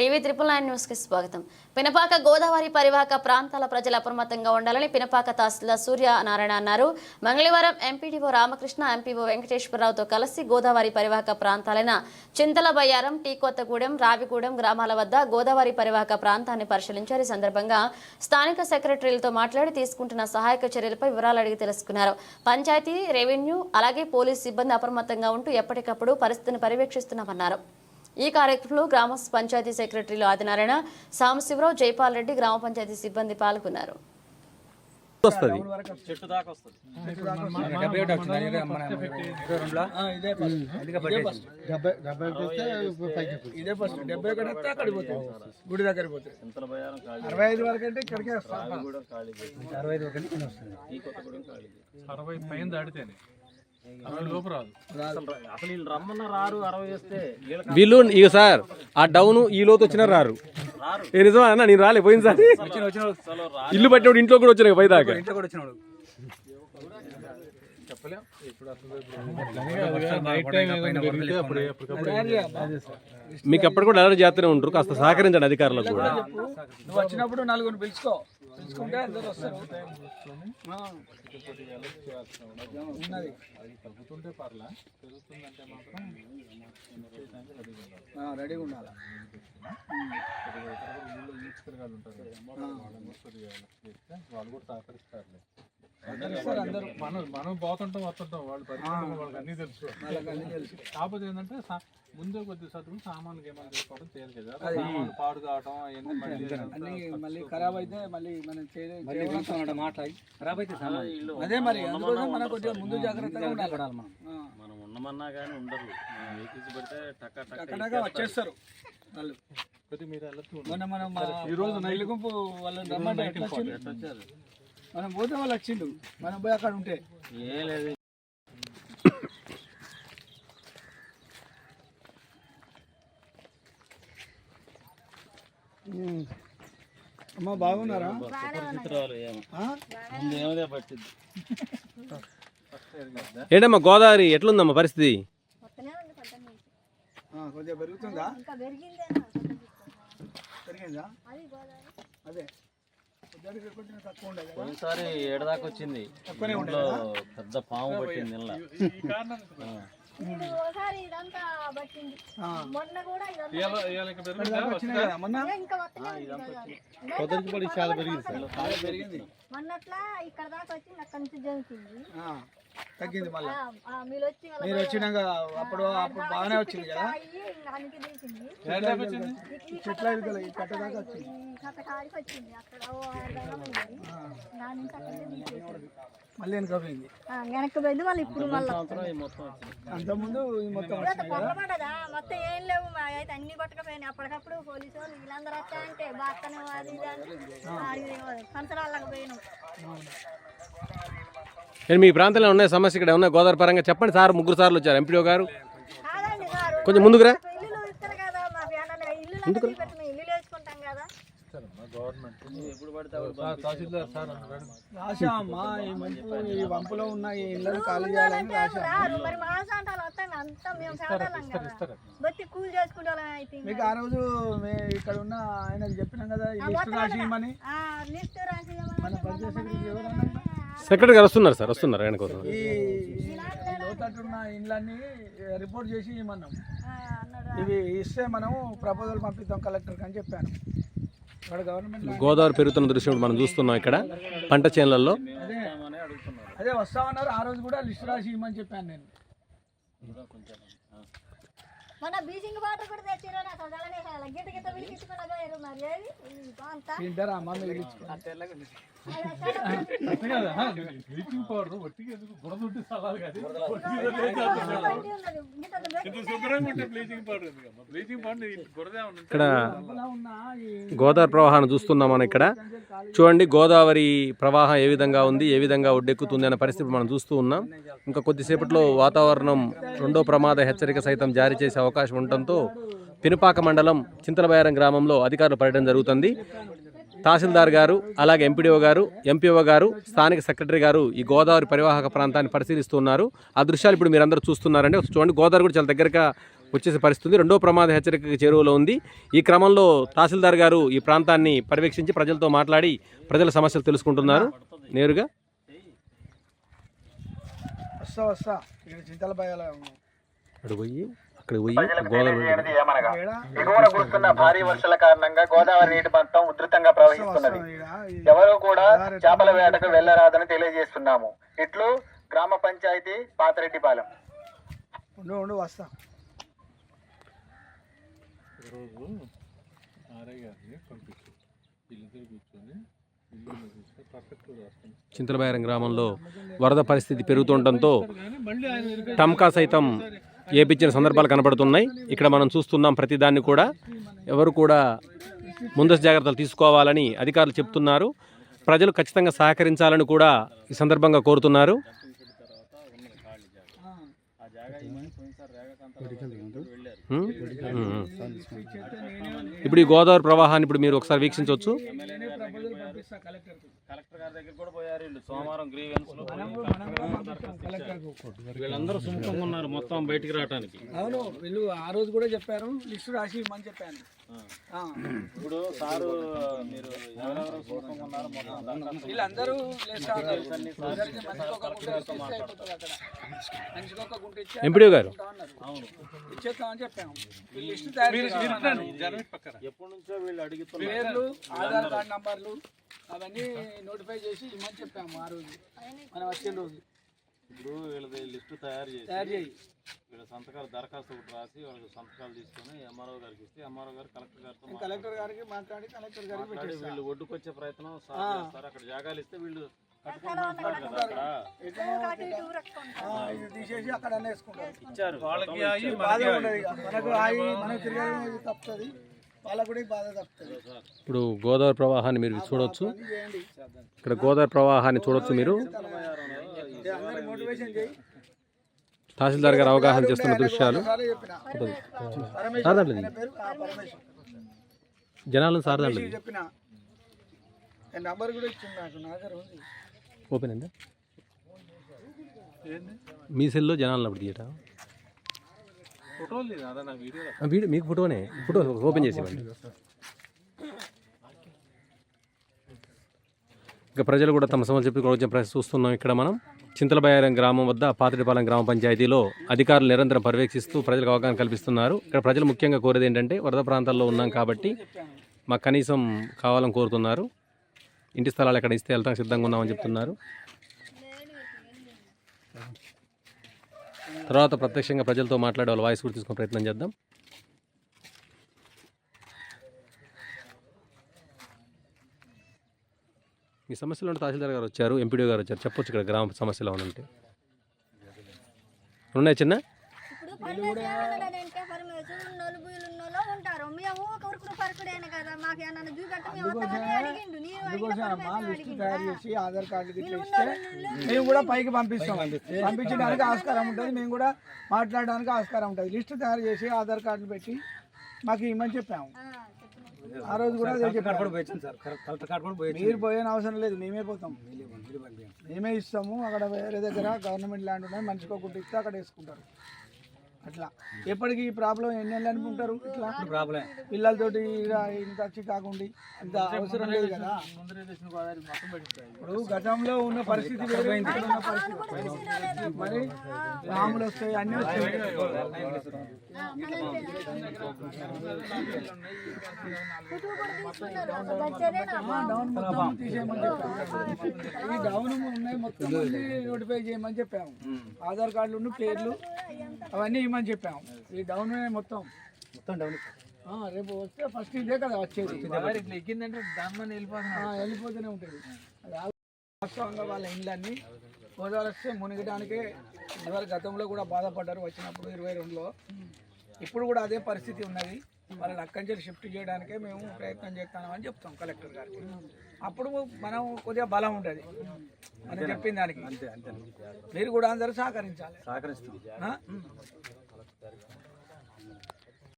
TV triple nine న్యూస్కి స్వాగతం. పినపాక గోదావరి పరివాహక ప్రాంతాల ప్రజలు అప్రమత్తంగా ఉండాలని పినపాక తహసీల్దార్ సూర్య నారాయణ అన్నారు. మంగళవారం ఎంపీడీఓ రామకృష్ణ ఎంపీఓ వెంకటేశ్వరరావుతో కలిసి గోదావరి పరివాహక ప్రాంతాలైన చింతల బయ్యారం టీ కొత్తగూడెం రావిగూడెం గ్రామాల వద్ద గోదావరి పరివాహక ప్రాంతాన్ని పరిశీలించారు. ఈ సందర్భంగా స్థానిక సెక్రటరీలతో మాట్లాడి తీసుకుంటున్న సహాయక చర్యలపై వివరాలు అడిగి తెలుసుకున్నారు. పంచాయతీ రెవెన్యూ అలాగే పోలీస్ సిబ్బంది అప్రమత్తంగా ఉంటూ ఎప్పటికప్పుడు పరిస్థితిని పర్యవేక్షిస్తున్నామన్నారు. ఈ కార్యక్రమంలో గ్రామ పంచాయతీ సెక్రటరీలు ఆదినారాయణ సాంబశివరావు జైపాల్ రెడ్డి గ్రామ పంచాయతీ సిబ్బంది పాల్గొన్నారు. వస్తుంది. ఇదే ఫస్ట్. డెబ్బై ఒకటి వస్తే అక్కడికి గుడి అరవై ఐదు వరకు అంటే ఇక్కడికే అరవై ఐదు అరవై పైన వీళ్ళు ఇక సార్ ఆ డౌన్ ఈ లోతు వచ్చిన రారు. ఏ నిజమా అన్న? నేను రాలే పోయింది సార్. ఇల్లు పట్టినప్పుడు ఇంట్లో కూడా వచ్చినాయి పైదాకా ఇంట్లో కూడా వచ్చినాడు. చెప్పలేం. ఇప్పుడు మీకు అప్పుడు కూడా అలర్ట్ చేస్తూనే ఉంటారు? కాస్త సహకరించండి అధికారులకు కూడా. నువ్వు వచ్చినప్పుడు నలుగురు పిలుచుకో. పిలుచుకుంటే అందరు వస్తారు. ఆ. ఉన్నది. తగ్గుతుంటే పర్లా పెరుగుతుందంటే మాత్రం ఆ, రెడీగా ఉండాలి వాళ్ళు కూడా సహకరిస్తారులే. అందరూ మనం మనం పోతుంటాం వస్తుంటాం వాళ్ళు పరిస్థితులు వాళ్ళకి అన్నీ తెలుసు. వాళ్ళకి అన్ని తెలుసు. కాకపోతే ఏంటంటే ముందే కొద్ది సతులు సామాన్లు ఏమైనా తీసుకోవడం తేలి కదా. సామాన్లు పాడు కావటం అవన్నీ మళ్ళీ ఖరాబ్ అయితే మళ్ళీ మనం చేయలే- చేయవలసిన- ఖరాబ్ అయితే అదే మరి మనం కొద్దిగా ముందు జాగ్రత్తగా ఉండాలి మనం. మనం ఉండమన్నా కానీ ఉండరు. మనం వెహికల్స్ పెడితే టక్క టక్క అక్కడగా వచ్చేస్తారు వాళ్ళు. కొద్దిగా మీరు వెళ్ళొచ్చు మొన్న మనం ఈ రోజు నైలు గుంపు వాళ్ళని రమ్మంటే ఎట్లా? వచ్చారు? మనం పోతే వాళ్ళు వచ్చిండు. మనం పోయి అక్కడ ఉంటే. ఏ లేదు. అమ్మ బాగున్నారా? చిత్రాలు ఏమో. ఆ? ముందు ఏమదే పట్టింది ఏంటమ్మా గోదావరి ఎట్లుందమ్మా పరిస్థితి? కొద్దిగా పెరుగుతుందా? ఇంకా పెరిగిందేనా పెరిగిందా? అదే. పోయినసారి ఏడదాకా వచ్చింది ఇంట్లో పెద్ద పాము పట్టింది నిన్న ఇది ఒకసారి ఇదంతా పట్టింది ఆ. మొన్న కూడా ఇదంతా ఇవాళ ఇవాళ ఇంకా పెరుగుతుందా? దాకా వచ్చినాయి కదా మొన్న ఇంకా వస్తూనే ఉంది కదా. పొద్దుకి పడి చాలా పెరిగింది మొన్నట్లా ఇక్కడ దాకా వచ్చింది అక్కడ నుంచి ఆ, తగ్గింది మళ్ళీ. మీరు వచ్చినాక అప్పుడు అప్పుడు బాగానే వచ్చింది కదా? అయ్యి ఇంకా అందుకే తీసింది ఏడ దాకా వచ్చింది? చెట్ల. మళ్ళీ వెనక పోయింది. ఆ, వెనక్కి పోయింది. మళ్ళీ ఇప్పుడు మొత్తం అంతకుముందు మొత్తం ఏం లేవు అయితే అన్ని కొట్టకపోయినాయి. అప్పటికప్పుడు పోలీసు వాళ్ళు వీళ్ళందరూ అంటే బాక్కనే అది పోయినాం. ఏంటి మీ ప్రాంతంలో ఉన్నాయి సమస్య? ఇక్కడ ఉన్నాయి గోదావరి పరంగా చెప్పండి. సార్ ముగ్గురు సార్లు వచ్చారు. ఎంపీఓ గారు. కొంచెం ముందుకు రా. మాకు ఇల్లులు ఇస్తారు కదా మా ఫ్యాన్ ఇల్లు పెట్టిన ఇల్లు వేసుకుంటాం కదా ఇస్తారమ్మా గవర్నమెంట్ ఎప్పుడు పడితే అప్పుడు సార్ తహసీల్దార్ సార్ అన్నాడు రాశా అమ్మా ఈ మంపు ఈ వంపులో ఉన్న ఈ ఇళ్ళని ఖాళీ చేయాలని మీకు ఆ రోజు ఇక్కడ ఉన్న ఆయనకు చెప్పినాం కదా లిస్ట్ రాసి ఆ, లిస్ట్ రాసి మన పనిచేసే ఎవరన్నా సెక్రటరీ గారు వస్తున్నారు సార్ వస్తున్నారు ఆయన కోసం. ఈ ఈ లోతట్టున్న ఇండ్లన్నీ రిపోర్ట్ చేసి ఇమ్మన్నాం. ఆ, అన్నాడు? ఇవి ఇస్తే మనం ప్రపోజల్ పంపిద్దాం కలెక్టర్కి అని చెప్పాను గోదావరి పెరుగుతున్న దృశ్యం మనం చూస్తున్నాం ఇక్కడ పంట చేనులలో. అదే వస్తామన్నారు ఆ రోజు కూడా లిస్ట్ రాసి ఇమ్మని చెప్పాను నేను. మన బీజింగ్ వాటర్ కూడా తెచ్చిరో అసలు అలానే గిట్ట గిట్ట తింటారా అమ్మ పౌడర్ ఎందుకు కానీ శుభ్రంగా ఉంటే బ్లీచింగ్ పౌడర్ బ్లీచింగ్ పౌడర్ బురదే ఇక్కడ గోదావరి ప్రవాహాన్ని చూస్తున్నాం మనం ఇక్కడ చూడండి గోదావరి ప్రవాహం ఏ విధంగా ఉంది ఏ విధంగా ఒడ్డెక్కుతుంది అనే పరిస్థితి మనం చూస్తూ ఉన్నాం ఇంకా కొద్దిసేపట్లో వాతావరణం రెండో ప్రమాద హెచ్చరిక సైతం జారీ చేసే అవకాశం ఉండటంతో పినపాక మండలం చింతలబయారం గ్రామంలో అధికారులు పర్యటన జరుగుతుంది. తహసీల్దార్ గారు అలాగే ఎంపీడీఓ గారు ఎంపీఓ గారు స్థానిక సెక్రటరీ గారు ఈ గోదావరి పరివాహక ప్రాంతాన్ని పరిశీలిస్తున్నారు. ఆ దృశ్యాలు ఇప్పుడు మీరందరూ చూస్తున్నారండి. చూడండి గోదావరి కూడా చాలా దగ్గరగా వచ్చేసే పరిస్థితి రెండో ప్రమాద హెచ్చరిక చేరువలో ఉంది. ఈ క్రమంలో తహసీల్దార్ గారు ఈ ప్రాంతాన్ని పర్యవేక్షించి ప్రజలతో మాట్లాడి ప్రజల సమస్యలు తెలుసుకుంటున్నారు. నేరుగా వస్తా వస్తా. ఇక్కడ చింతల అక్కడ పోయి ఎగువన కురుస్తున్న భారీ వర్షాల కారణంగా గోదావరి నీటి మొత్తం ఉధృతంగా ప్రవహిస్తున్నది. ఎవరు కూడా చేపల వేటకు వెళ్ళరాదని తెలియజేస్తున్నాము. ఇట్లు గ్రామ పంచాయతీ పాతరెడ్డిపాలెం. ఉండు ఉండు వస్తా. రోజు గారిని పంపించు వీళ్ళిద్దరు కూర్చొని ఇల్లు చింతలబైరం గ్రామంలో వరద పరిస్థితి పెరుగుతుండటంతో టమ్కా సైతం ఏపించిన సందర్భాలు కనబడుతున్నాయి. ఇక్కడ మనం చూస్తున్నాం ప్రతిదాన్ని కూడా. ఎవరు కూడా ముందస్తు జాగ్రత్తలు తీసుకోవాలని అధికారులు చెప్తున్నారు. ప్రజలు ఖచ్చితంగా సహకరించాలని కూడా ఈ సందర్భంగా కోరుతున్నారు. ఇప్పుడు ఈ గోదావరి ప్రవాహాన్ని ఇప్పుడు మీరు ఒకసారి వీక్షించవచ్చు. కలెక్టర్ గారి దగ్గర కూడా పోయారు వీళ్ళు. సోమవారం గ్రీవెన్స్ వీళ్ళందరూ సుముఖంగా ఉన్నారు మొత్తం బయటికి రావడానికి అవును వీళ్ళు ఆ రోజు కూడా చెప్పారు లిస్టు రాసి ఇవ్వమని చెప్పాను. ఆ. ఇప్పుడు సారు మీరు ఎవరెవరు సుముఖంగా ఉన్నారో మొత్తం వీళ్ళందరూ ఎంపీడీ గారు? అవును ఇచ్చేస్తామని చెప్పాము. ఈ లిస్టు తయారు చేస్తామన్నారు. ఎప్పటి నుంచో వీళ్ళు అడుగుతున్నారు. పేర్లు ఆధార్ కార్డు నంబర్లు అవన్నీ నోటిఫై చేసి ఇమ్మని చెప్పాము ఆ రోజు. మనం వచ్చిన రోజు. ఇప్పుడు వీళ్ళది లిస్టు తయారు చేసి తయారు చేయి. వీళ్ళ సంతకాలు దరఖాస్తు ఒకటి రాసి వాళ్ళకి సంతకాలు తీసుకొని ఎంఆర్ఓ గారికి ఇస్తే ఎంఆర్ఓ గారు కలెక్టర్ గారితో కలెక్టర్ గారికి మాట్లాడి కలెక్టర్ గారికి మాట్లాడి వీళ్ళు ఒడ్డుకొచ్చే ప్రయత్నం సార్ చేస్తారు. అక్కడ జాగాలు ఇస్తే వీళ్ళు తీసేసి అక్కడ ఇచ్చారు. వాళ్ళకి. మనకు మనకు తిరగడం తప్పుతుంది. వాళ్ళకు కూడా ఈ బాధ తప్పుతుంది. ఇప్పుడు గోదావరి ప్రవాహాన్ని మీరు చూడవచ్చు ఇక్కడ గోదావరి ప్రవాహాన్ని చూడొచ్చు మీరు. తహసీల్దార్ గారు అవగాహన చేస్తున్న దృశ్యాలు. పరమేశ్వర్ జనాలను నంబర్ కూడా ఇచ్చింది నాకు ఉంది. ఓపెన్ అయిందా? మీ సెల్లో జనాలను అప్పుడు తీయటా? వీడియో మీకు ఫోటోనే? ఫోటో ఓపెన్ చేసేవాడి ఇంకా ప్రజలు కూడా తమ సమస్యలు చెప్పి ప్రశ్న చూస్తున్నాం ఇక్కడ మనం. చింతలబయారం గ్రామం వద్ద పాతడిపాలెం గ్రామ పంచాయతీలో అధికారులు నిరంతరం పర్యవేక్షిస్తూ ప్రజలకు అవగాహన కల్పిస్తున్నారు. ఇక్కడ ప్రజలు ముఖ్యంగా కోరేది ఏంటంటే వరద ప్రాంతాల్లో ఉన్నాం కాబట్టి మాకు కనీసం కావాలని కోరుతున్నారు. ఇంటి స్థలాలు ఎక్కడ ఇస్తే వెళ్తాం సిద్ధంగా ఉన్నామని చెప్తున్నారు. తర్వాత ప్రత్యక్షంగా ప్రజలతో మాట్లాడే వాళ్ళ వాయిస్ కూడా తీసుకునే ప్రయత్నం చేద్దాం. మీ సమస్యలు ఉంటే తహసీల్దార్ గారు వచ్చారు ఎంపీడీ గారు వచ్చారు. చెప్పొచ్చు ఇక్కడ గ్రామ సమస్యలు ఉంటే. ఉన్నాయి చిన్న? ఉంటారు. మేము కదా మాకు ఏమన్నా లిస్ట్ తయారు చేసి ఆధార్ కార్డు గిట్ల ఇస్తే మేము కూడా పైకి పంపిస్తాం. పంపించడానికి ఆస్కారం ఉంటుంది. మేము కూడా మాట్లాడడానికి ఆస్కారం ఉంటుంది. లిస్ట్ తయారు చేసి ఆధార్ కార్డులు పెట్టి మాకు ఇమ్మని చెప్పాము. ఆ, రోజు కూడా మీరు పోయిన అవసరం లేదు. మేమే పోతాం. మేమే ఇస్తాము. అక్కడ వేరే దగ్గర గవర్నమెంట్ ల్యాండ్ ఉన్నది. మనిషికి ఒకటి ఇస్తే అక్కడ వేసుకుంటారు. అట్లా. ఎప్పటికీ ఈ ప్రాబ్లం ఎన్ని నెలలు అనుకుంటారు? ఇట్లా ప్రాబ్లం పిల్లలతోటి ఇంత వచ్చి కాకుండా ఇంత అవసరం లేదు కదా. ఇప్పుడు గతంలో ఉన్న పరిస్థితి వేరే ఇప్పుడు ఉన్న పరిస్థితి మరి పాములు వస్తాయి అన్నీ వస్తాయి. తీసేయమని చెప్పాము ఈ డౌన్ ఉన్నాయి మొత్తం నోటిఫై చేయమని చెప్పాము. ఆధార్ కార్డులు పేర్లు అవన్నీ ఇవ్వమని చెప్పాము ఈ డౌన్ మొత్తం. మొత్తం డౌన్ రేపు వస్తే ఫస్ట్ ఇదే కదా వచ్చేది. ఇట్లా ఎక్కిందంటే దాని వెళ్ళిపోతూనే ఉంటుంది. వాస్తవంగా వాళ్ళ ఇండ్లన్నీ గోదావరి వస్తే మునిగడానికే ఇదివరకు గతంలో కూడా బాధపడ్డారు. వచ్చినప్పుడు ఇరవై రెండులో. ఇప్పుడు కూడా అదే పరిస్థితి ఉన్నది. వాళ్ళని అక్కడి నుంచి షిఫ్ట్ చేయడానికే మేము ప్రయత్నం చేస్తామని చెప్తాం కలెక్టర్ గారికి. అప్పుడు మనం కొద్దిగా బలం ఉంటుంది అని చెప్పిన దానికి. మీరు కూడా అందరూ సహకరించాలి. సహకరిస్తాం verga.